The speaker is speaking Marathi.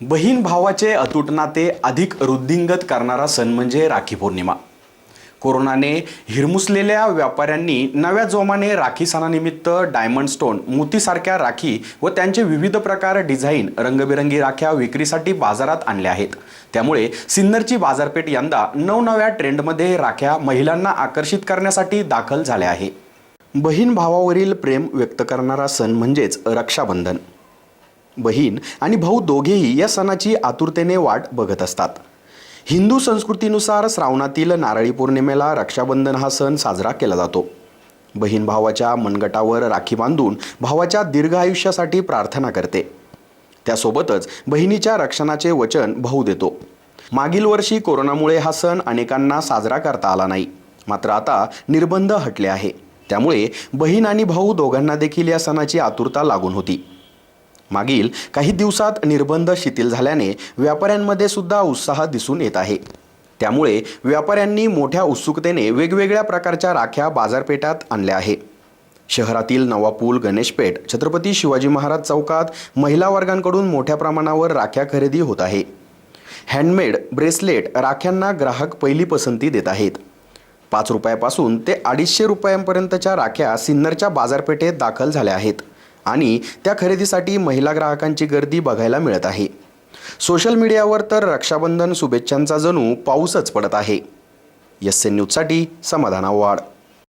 बहीण भावाचे अतूट नाते अधिक वृद्धिंगत करणारा सण म्हणजे राखी पौर्णिमा. कोरोनाने हिरमुसलेल्या व्यापाऱ्यांनी नव्या जोमाने राखी सणानिमित्त डायमंड स्टोन मोतीसारख्या राखी व त्यांचे विविध प्रकार डिझाईन रंगबिरंगी राख्या विक्रीसाठी बाजारात आणल्या आहेत. त्यामुळे सिन्नरची बाजारपेठ यंदा नवनव्या ट्रेंडमध्ये राख्या महिलांना आकर्षित करण्यासाठी दाखल झाल्या आहे. बहीण भावावरील प्रेम व्यक्त करणारा सण म्हणजेच रक्षाबंधन. बहीण आणि भाऊ दोघेही या सणाची आतुरतेने वाट बघत असतात. हिंदू संस्कृतीनुसार श्रावणातील नारळी पौर्णिमेला रक्षाबंधन हा सण साजरा केला जातो. बहीण भावाच्या मनगटावर राखी बांधून भावाच्या दीर्घ आयुष्यासाठी प्रार्थना करते. त्यासोबतच बहिणीच्या रक्षणाचे वचन भाऊ देतो. मागील वर्षी कोरोनामुळे हा सण अनेकांना साजरा करता आला नाही. मात्र आता निर्बंध हटले आहे. त्यामुळे बहीण आणि भाऊ दोघांना देखील या सणाची आतुरता लागून होती. मागील काही दिवसात निर्बंध शिथिल झाल्याने व्यापाऱ्यांमध्ये सुद्धा उत्साह दिसून येत आहे. त्यामुळे व्यापाऱ्यांनी मोठ्या उत्सुकतेने वेगवेगळ्या प्रकारच्या राख्या बाजारपेठात आणल्या आहे. शहरातील नवापूल गणेशपेठ छत्रपती शिवाजी महाराज चौकात महिला वर्गांकडून मोठ्या प्रमाणावर राख्या खरेदी होत आहे. हँडमेड ब्रेसलेट राख्यांना ग्राहक पहिली पसंती देत आहेत. पाच रुपयापासून ते अडीचशे रुपयांपर्यंतच्या राख्या सिन्नरच्या बाजारपेठेत दाखल झाल्या आहेत. आणि त्या खरेदीसाठी महिला ग्राहकांची गर्दी बघायला मिळत आहे. सोशल मीडियावर तर रक्षाबंधन शुभेच्छांचा जणू पाऊसच पडत आहे. एस एन न्यूजसाठी समाधान आव्हाड.